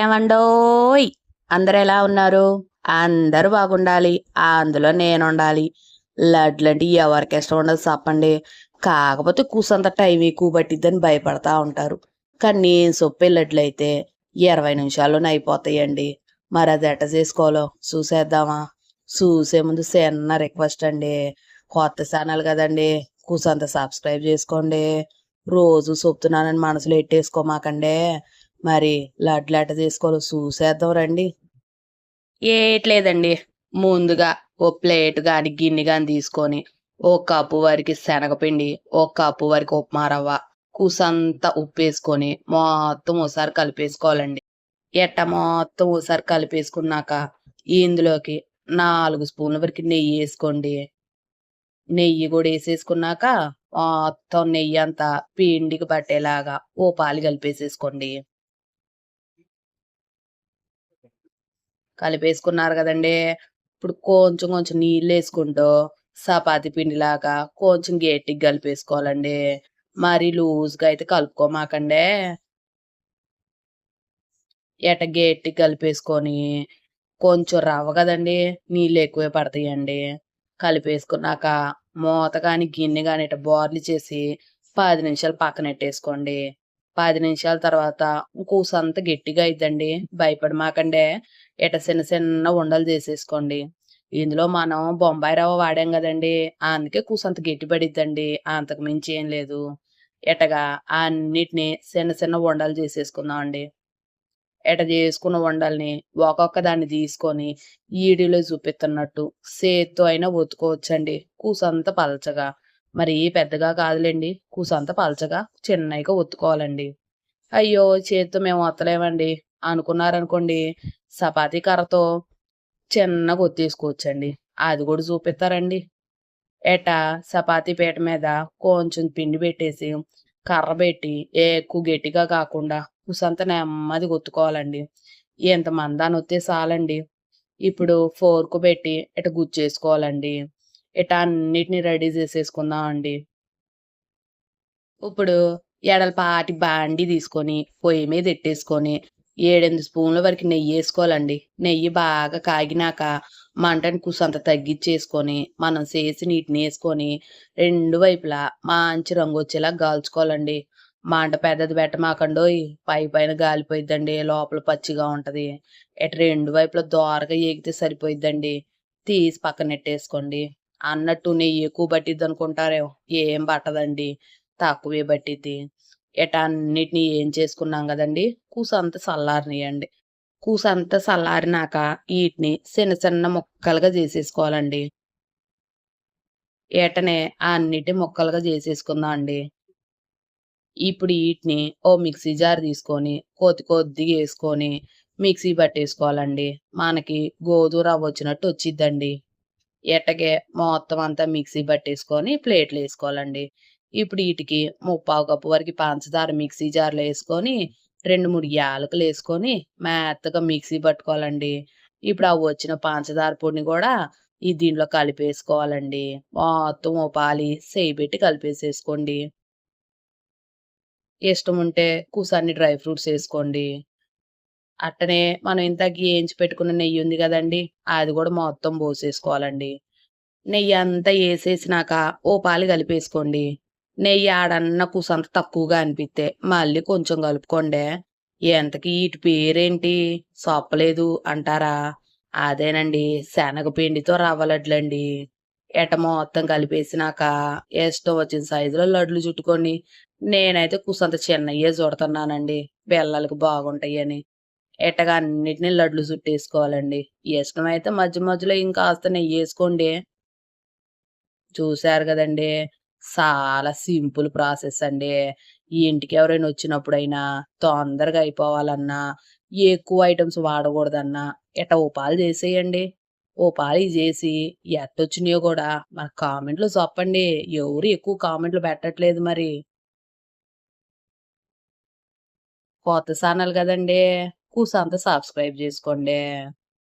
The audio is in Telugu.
ఏమండోయ్? అందరు ఎలా ఉన్నారు? అందరూ బాగుండాలి. అందులో నేను ఉండాలి లడ్లంటే ఎవరికి ఇష్టం ఉండదు చెప్పండి కాకపోతే కూసంత టైం ఎక్కువ పట్టిద్దని భయపడతా ఉంటారు. కానీ నేను సొప్పే లడ్లు అయితే ఇరవై నిమిషాల్లోనే అయిపోతాయండి. మరి అది ఎట్ట చేసుకోవాలో? చూసేద్దామా? చూసే ముందు చిన్న రిక్వెస్ట్ అండి. కొత్త ఛానల్ కదండి. కూసంత సబ్స్క్రైబ్ చేసుకోండి. రోజు చెప్తున్నానని మనసులో ఎట్టేసుకోమాకండే. మరి లడ్లు ఎట్ట చూసేద్దాం రండి. ఏట్లేదండి. ముందుగా ఓ ప్లేట్ గాని గిన్నె గాని తీసుకొని ఓ కప్పు వరకు శనగపిండి ఓ కప్పు వరకు ఉప్మా రవ్వ కూసంతా ఉప్పు వేసుకొని మొత్తం ఒకసారి కలిపేసుకోవాలండి. ఎట్ట మొత్తం ఒకసారి కలిపేసుకున్నాక ఇందులోకి నాలుగు స్పూన్ల వరకు నెయ్యి వేసుకోండి. నెయ్యి కూడా వేసేసుకున్నాక మొత్తం నెయ్యి అంతా పిండికి పట్టేలాగా ఓ పాలు కలిపేసేసుకోండి. కలిపేసుకున్నారు కదండి. ఇప్పుడు కొంచెం కొంచెం నీళ్ళు వేసుకుంటూ చపాతి పిండిలాగా కొంచెం గట్టిగా కలిపేసుకోవాలండి. మరి లూజ్గా అయితే కలుపుకోమాకండే. ఎట గట్టిగా కలిపేసుకొని కొంచెం రవ్వ కదండి నీళ్ళు ఎక్కువే పడతాయండి. కలిపేసుకున్నాక మూత కానీ గిన్నె కానీ ఇట బోర్లు చేసి పది నిమిషాలు పక్కనెట్టేసుకోండి పది నిమిషాల తర్వాత కూసంత గట్టిగా అయిద్దండి. భయపడమాకండే ఇట చిన్న చిన్న ఉండలు చేసేసుకోండి ఇందులో మనం బొంబాయి రవ్వ వాడాం కదండి. అందుకే కూసంత గట్టి పడిద్దండి. అంతకు మించి ఏం లేదు. ఎటగా అన్నిటిని చిన్న చిన్న ఉండలు చేసేసుకుందాం అండి ఎట చేసుకున్న వండల్ని ఒక్కొక్క దాన్ని తీసుకొని ఈడిలో చూపిస్తున్నట్టు సేత్తో అయినా ఒత్తుకోవచ్చండి. కూసంత పలచగా. మరి పెద్దగా కాదులేండి. కూసంత పలచగా చిన్నగా ఒత్తుకోవాలండి. అయ్యో చేతితో మేము వత్తలేమండి అనుకున్నారనుకోండి చపాతీ కర్రతో చిన్నగా ఒత్తేసుకోవచ్చండి అది కూడా చూపిస్తారండి. ఎట చపాతీ పీట మీద కొంచెం పిండి పెట్టేసి కర్ర పెట్టి ఎక్కువ గట్టిగా కాకుండా కుసంత నెమ్మది కొత్తుకోవాలండి ఎంతమంది అని వస్తే చాలండి. ఇప్పుడు ఫోర్కు పెట్టి ఇట గుచ్చేసుకోవాలండి. ఇట అన్నిటిని రెడీ చేసేసుకుందాం అండి. ఇప్పుడు ఎడలపాటి బాండి తీసుకొని పొయ్యి మీద ఎట్టేసుకొని ఏడెనిమిది స్పూన్ల వరకు నెయ్యి వేసుకోవాలండి. నెయ్యి బాగా కాగినాక మంటని కుసంత తగ్గించేసుకొని మనం చేసి నీటిని వేసుకొని రెండు వైపులా మంచి రంగు వచ్చేలా గాల్చుకోవాలండి. మంట పెద్దది పెట్టమాకండోయ్ పై పైన గాలిపోయిద్దండి లోపల పచ్చిగా ఉంటది. ఇట రెండు వైపులా దోరగా ఎగితే సరిపోయిద్దండి. తీసి పక్కన నెట్టేసుకోండి అన్నట్టు నెయ్యి ఎక్కువ పట్టిద్ది అనుకుంటారేమో. ఏం పట్టదండి. తక్కువే పట్టిద్ది. ఇట అన్నిటిని ఏం చేసుకున్నాం కదండి? కూసంత చల్లారనియండి. కూసంత చల్లారినాక వీటిని చిన్న చిన్న ముక్కలుగా చేసేసుకోవాలండి. ఏటనే అన్నిటి ముక్కలుగా చేసేసుకుందాం అండి. ఇప్పుడు వీటిని ఓ మిక్సీ జార్ తీసుకొని కొద్ది కొద్దిగా వేసుకొని మిక్సీ పట్టేసుకోవాలండి. మనకి గోధుమ రవ్వ వచ్చినట్టు వచ్చిద్దండి. ఎట్టగే మొత్తం అంతా మిక్సీ పట్టేసుకొని ప్లేట్లు వేసుకోవాలండి. ఇప్పుడు వీటికి ముప్పావు కప్పు వరకు పంచదార మిక్సీ జార్లో వేసుకొని రెండు మూడు యాలకులు వేసుకొని మెత్తగా మిక్సీ పట్టుకోవాలండి. ఇప్పుడు అవి వచ్చిన పంచదార పొడిని కూడా ఈ దీంట్లో కలిపేసుకోవాలండి. మొత్తం ఓ పాలి చేయి పెట్టి కలిపేసేసుకోండి. ఇష్టం ఉంటే కూసాన్ని డ్రై ఫ్రూట్స్ వేసుకోండి. అట్టనే మనం ఇంతకి వేయించి పెట్టుకున్న నెయ్యి ఉంది కదండి అది కూడా మొత్తం పోసేసుకోవాలండి. నెయ్యి అంతా వేసేసినాక ఓ పాలు కలిపేసుకోండి. నెయ్యి ఆడన్న కూసంత తక్కువగా అనిపిస్తే మళ్ళీ కొంచెం కలుపుకోండి. ఎంతకి వీటి పేరేంటి? సొప్పలేదు అంటారా? అదేనండి శనగపిండితో రవ్వ లడ్లండి. ఎట మొత్తం కలిపేసినాక ఇష్టం వచ్చిన సైజులో లడ్లు చుట్టుకోండి. నేనైతే కూసంత చిన్నయ్యే చూడుతున్నానండి పిల్లలకు బాగుంటాయని. ఎట్టగా అన్నిటిని లడ్లు చుట్టేసుకోవాలండి ఇష్టం అయితే మధ్య మధ్యలో ఇంకాస్త నెయ్యి వేసుకోండి. చూశారు కదండి. చాలా సింపుల్ ప్రాసెస్ అండి. ఈ ఇంటికి ఎవరైనా వచ్చినప్పుడైనా తొందరగా అయిపోవాలన్నా ఎక్కువ ఐటమ్స్ వాడకూడదన్నా ఎట్ట ఉపాలు చేసేయండి. ఉపాలు చేసి ఎట్టొచ్చినాయో కూడా మన కామెంట్లు చెప్పండి. ఎవరు ఎక్కువ కామెంట్లు పెట్టట్లేదు మరి. కొత్త ఛానల్ కదండి. కూసంత సబ్స్క్రైబ్ చేసుకోండి.